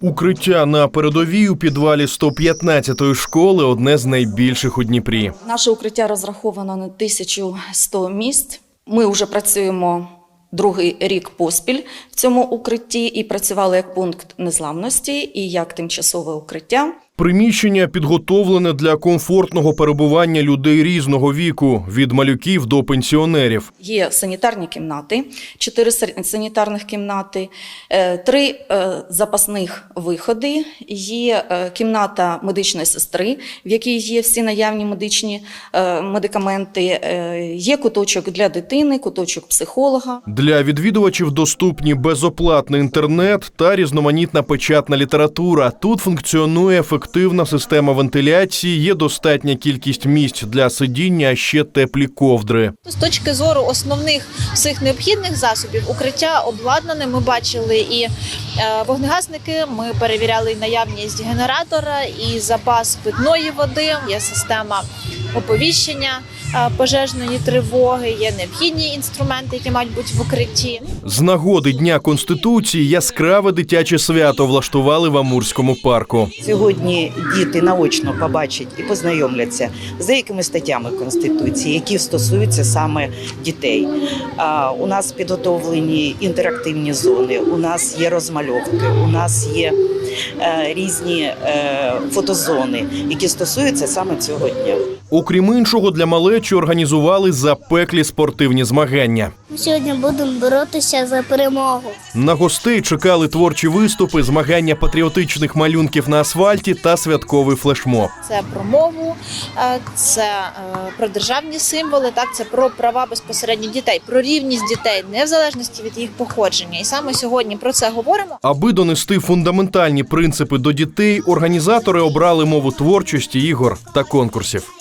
Укриття на передовій у підвалі 115-ї школи одне з найбільших у Дніпрі. Наше укриття розраховано на 1100 місць. Ми вже працюємо другий рік поспіль в цьому укритті і працювали як пункт незламності і як тимчасове укриття. Приміщення підготовлене для комфортного перебування людей різного віку від малюків до пенсіонерів. Є санітарні кімнати, чотири санітарних кімнати, е, три е, запасних виходи. Є е, кімната медичної сестри, в якій є всі наявні медичні медикаменти. Є куточок для дитини, куточок психолога. Для відвідувачів доступні безоплатний інтернет та різноманітна печатна література. Тут функціонує ефективна система вентиляції, є достатня кількість місць для сидіння, а ще теплі ковдри. З точки зору основних всіх необхідних засобів укриття обладнане. Ми бачили і е, вогнегасники. Ми перевіряли наявність генератора і запас питної води. Є система оповіщення е, пожежної тривоги. Є необхідні інструменти, які мають бути в укритті. З нагоди Дня Конституції яскраве дитяче свято влаштували в Амурському парку. Сьогодні діти наочно побачать і познайомляться з деякими статтями Конституції, які стосуються саме дітей. У нас підготовлені інтерактивні зони, у нас є розмальовки, у нас є різні е, фотозони, які стосуються саме цього дня. Окрім іншого, для малечі організували запеклі спортивні змагання. Ми сьогодні будемо боротися за перемогу. На гостей чекали творчі виступи, змагання патріотичних малюнків на асфальті та святковий флешмоб. Це про мову, е, це е, про державні символи. Так це про права безпосередньо дітей, про рівність дітей, не в залежності від їх походження. І саме сьогодні про це говоримо. Аби донести фундаментальні принципи до дітей, організатори обрали мову творчості, ігор та конкурсів.